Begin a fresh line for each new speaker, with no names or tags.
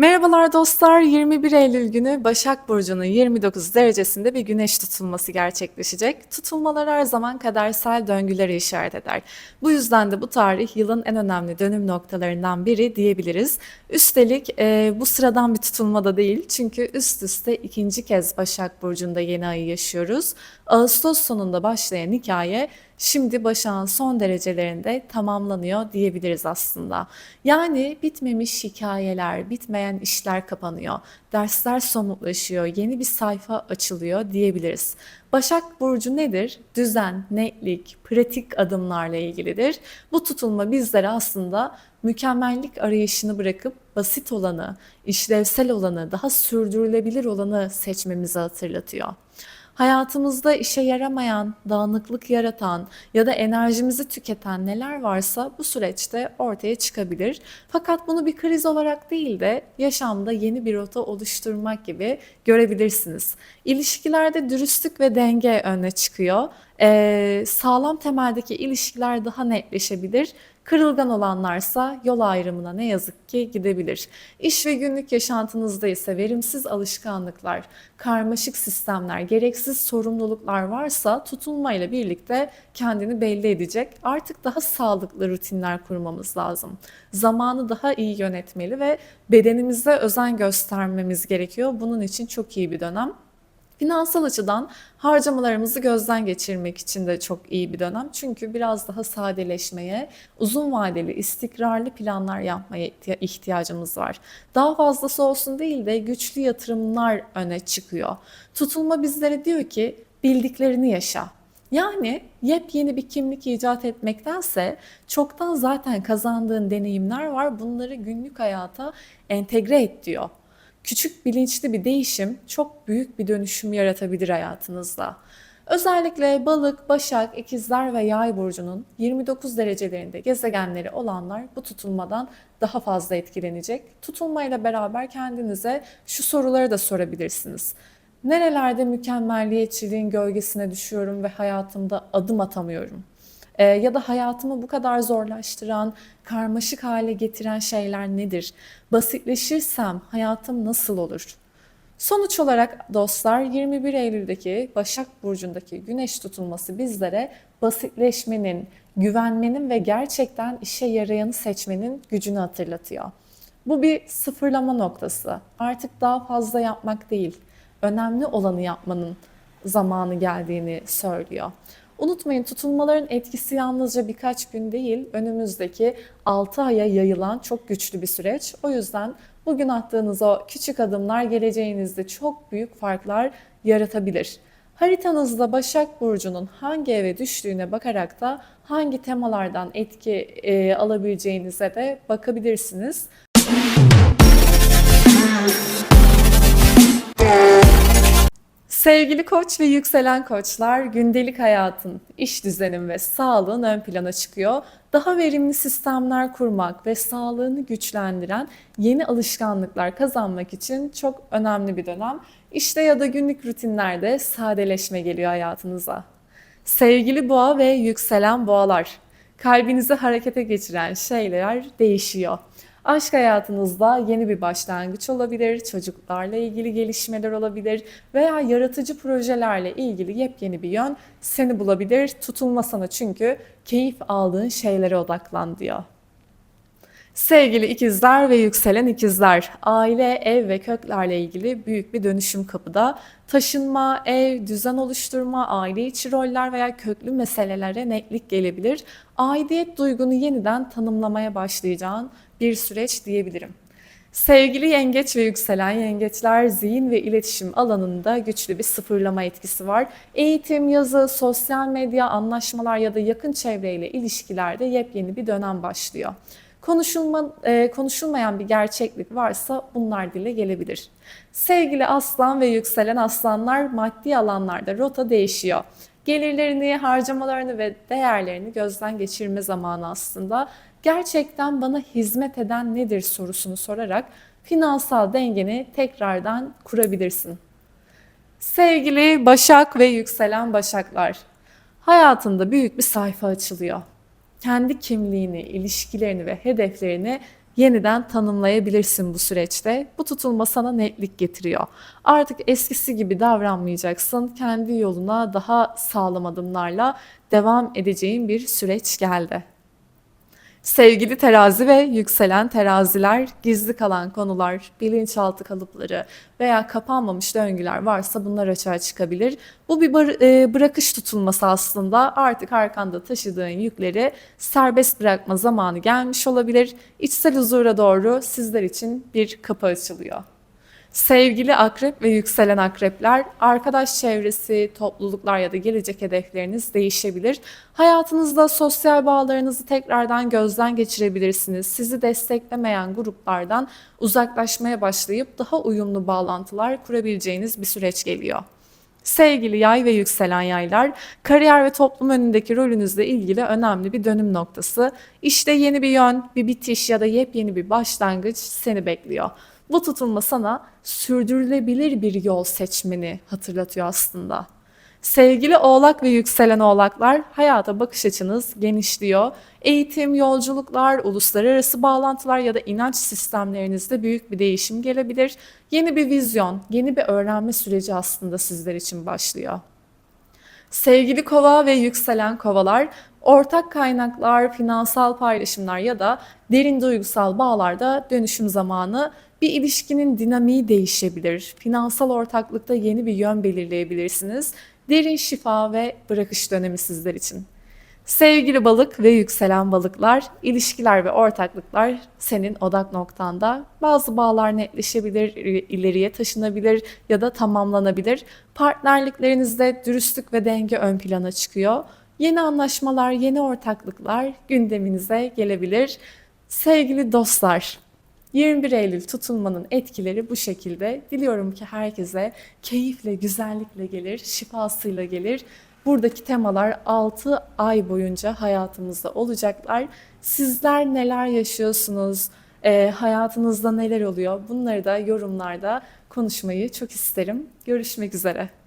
Merhabalar dostlar. 21 Eylül günü Başak Burcu'nun 29 derecesinde bir güneş tutulması gerçekleşecek. Tutulmalar her zaman kadersel döngüleri işaret eder. Bu yüzden de bu tarih yılın en önemli dönüm noktalarından biri diyebiliriz. Üstelik e, bu sıradan bir tutulma da değil. Çünkü üst üste ikinci kez Başak Burcu'nda yeni ayı yaşıyoruz. Ağustos sonunda başlayan hikaye şimdi Başak'ın son derecelerinde tamamlanıyor diyebiliriz aslında. Yani bitmemiş hikayeler, bitmeyen işler kapanıyor, dersler somutlaşıyor, yeni bir sayfa açılıyor diyebiliriz. Başak Burcu nedir? Düzen, netlik, pratik adımlarla ilgilidir. Bu tutulma bizlere aslında mükemmellik arayışını bırakıp basit olanı, işlevsel olanı, daha sürdürülebilir olanı seçmemizi hatırlatıyor. Hayatımızda işe yaramayan, dağınıklık yaratan ya da enerjimizi tüketen neler varsa bu süreçte ortaya çıkabilir. Fakat bunu bir kriz olarak değil de yaşamda yeni bir rota oluşturmak gibi görebilirsiniz. İlişkilerde dürüstlük ve denge öne çıkıyor. Ee, sağlam temeldeki ilişkiler daha netleşebilir. Kırılgan olanlarsa yol ayrımına ne yazık ki gidebilir. İş ve günlük yaşantınızda ise verimsiz alışkanlıklar, karmaşık sistemler, gereksiz sorumluluklar varsa tutulmayla birlikte kendini belli edecek. Artık daha sağlıklı rutinler kurmamız lazım. Zamanı daha iyi yönetmeli ve bedenimize özen göstermemiz gerekiyor. Bunun için çok iyi bir dönem. Finansal açıdan harcamalarımızı gözden geçirmek için de çok iyi bir dönem. Çünkü biraz daha sadeleşmeye, uzun vadeli, istikrarlı planlar yapmaya ihtiya- ihtiyacımız var. Daha fazlası olsun değil de güçlü yatırımlar öne çıkıyor. Tutulma bizlere diyor ki bildiklerini yaşa. Yani yepyeni bir kimlik icat etmektense çoktan zaten kazandığın deneyimler var. Bunları günlük hayata entegre et diyor. Küçük bilinçli bir değişim çok büyük bir dönüşüm yaratabilir hayatınızda. Özellikle balık, başak, ikizler ve yay burcunun 29 derecelerinde gezegenleri olanlar bu tutulmadan daha fazla etkilenecek. Tutulmayla beraber kendinize şu soruları da sorabilirsiniz. Nerelerde mükemmelliyetçiliğin gölgesine düşüyorum ve hayatımda adım atamıyorum? Ee, ya da hayatımı bu kadar zorlaştıran, karmaşık hale getiren şeyler nedir? Basitleşirsem hayatım nasıl olur? Sonuç olarak dostlar 21 Eylül'deki Başak Burcu'ndaki güneş tutulması bizlere basitleşmenin, güvenmenin ve gerçekten işe yarayanı seçmenin gücünü hatırlatıyor. Bu bir sıfırlama noktası. Artık daha fazla yapmak değil, önemli olanı yapmanın zamanı geldiğini söylüyor. Unutmayın tutulmaların etkisi yalnızca birkaç gün değil, önümüzdeki 6 aya yayılan çok güçlü bir süreç. O yüzden bugün attığınız o küçük adımlar geleceğinizde çok büyük farklar yaratabilir. Haritanızda Başak Burcu'nun hangi eve düştüğüne bakarak da hangi temalardan etki e, alabileceğinize de bakabilirsiniz. Sevgili koç ve yükselen koçlar, gündelik hayatın, iş düzenin ve sağlığın ön plana çıkıyor. Daha verimli sistemler kurmak ve sağlığını güçlendiren yeni alışkanlıklar kazanmak için çok önemli bir dönem. İşte ya da günlük rutinlerde sadeleşme geliyor hayatınıza. Sevgili boğa ve yükselen boğalar, kalbinizi harekete geçiren şeyler değişiyor. Aşk hayatınızda yeni bir başlangıç olabilir, çocuklarla ilgili gelişmeler olabilir veya yaratıcı projelerle ilgili yepyeni bir yön seni bulabilir. Tutulma sana çünkü keyif aldığın şeylere odaklan diyor. Sevgili ikizler ve yükselen ikizler, aile, ev ve köklerle ilgili büyük bir dönüşüm kapıda. Taşınma, ev, düzen oluşturma, aile içi roller veya köklü meselelere netlik gelebilir. Aidiyet duygunu yeniden tanımlamaya başlayacağın bir süreç diyebilirim. Sevgili yengeç ve yükselen yengeçler zihin ve iletişim alanında güçlü bir sıfırlama etkisi var. Eğitim, yazı, sosyal medya, anlaşmalar ya da yakın çevreyle ilişkilerde yepyeni bir dönem başlıyor. Konuşulma, e, konuşulmayan bir gerçeklik varsa bunlar dile gelebilir. Sevgili aslan ve yükselen aslanlar maddi alanlarda rota değişiyor. Gelirlerini, harcamalarını ve değerlerini gözden geçirme zamanı aslında. Gerçekten bana hizmet eden nedir sorusunu sorarak finansal dengeni tekrardan kurabilirsin. Sevgili Başak ve yükselen Başaklar, hayatında büyük bir sayfa açılıyor. Kendi kimliğini, ilişkilerini ve hedeflerini yeniden tanımlayabilirsin bu süreçte. Bu tutulma sana netlik getiriyor. Artık eskisi gibi davranmayacaksın. Kendi yoluna daha sağlam adımlarla devam edeceğin bir süreç geldi. Sevgili terazi ve yükselen teraziler, gizli kalan konular, bilinçaltı kalıpları veya kapanmamış döngüler varsa bunlar açığa çıkabilir. Bu bir e, bırakış tutulması aslında. Artık arkanda taşıdığın yükleri serbest bırakma zamanı gelmiş olabilir. İçsel huzura doğru sizler için bir kapı açılıyor. Sevgili akrep ve yükselen akrepler, arkadaş çevresi, topluluklar ya da gelecek hedefleriniz değişebilir. Hayatınızda sosyal bağlarınızı tekrardan gözden geçirebilirsiniz. Sizi desteklemeyen gruplardan uzaklaşmaya başlayıp daha uyumlu bağlantılar kurabileceğiniz bir süreç geliyor. Sevgili yay ve yükselen yaylar, kariyer ve toplum önündeki rolünüzle ilgili önemli bir dönüm noktası. İşte yeni bir yön, bir bitiş ya da yepyeni bir başlangıç seni bekliyor. Bu tutulma sana sürdürülebilir bir yol seçmeni hatırlatıyor aslında. Sevgili oğlak ve yükselen oğlaklar, hayata bakış açınız genişliyor. Eğitim, yolculuklar, uluslararası bağlantılar ya da inanç sistemlerinizde büyük bir değişim gelebilir. Yeni bir vizyon, yeni bir öğrenme süreci aslında sizler için başlıyor. Sevgili kova ve yükselen kovalar, ortak kaynaklar, finansal paylaşımlar ya da derin duygusal bağlarda dönüşüm zamanı bir ilişkinin dinamiği değişebilir. Finansal ortaklıkta yeni bir yön belirleyebilirsiniz. Derin şifa ve bırakış dönemi sizler için. Sevgili balık ve yükselen balıklar, ilişkiler ve ortaklıklar senin odak noktanda. Bazı bağlar netleşebilir, ileriye taşınabilir ya da tamamlanabilir. Partnerliklerinizde dürüstlük ve denge ön plana çıkıyor. Yeni anlaşmalar, yeni ortaklıklar gündeminize gelebilir. Sevgili dostlar, 21 Eylül tutulmanın etkileri bu şekilde. Diliyorum ki herkese keyifle, güzellikle gelir, şifasıyla gelir. Buradaki temalar 6 ay boyunca hayatımızda olacaklar. Sizler neler yaşıyorsunuz? Ee, hayatınızda neler oluyor? Bunları da yorumlarda konuşmayı çok isterim. Görüşmek üzere.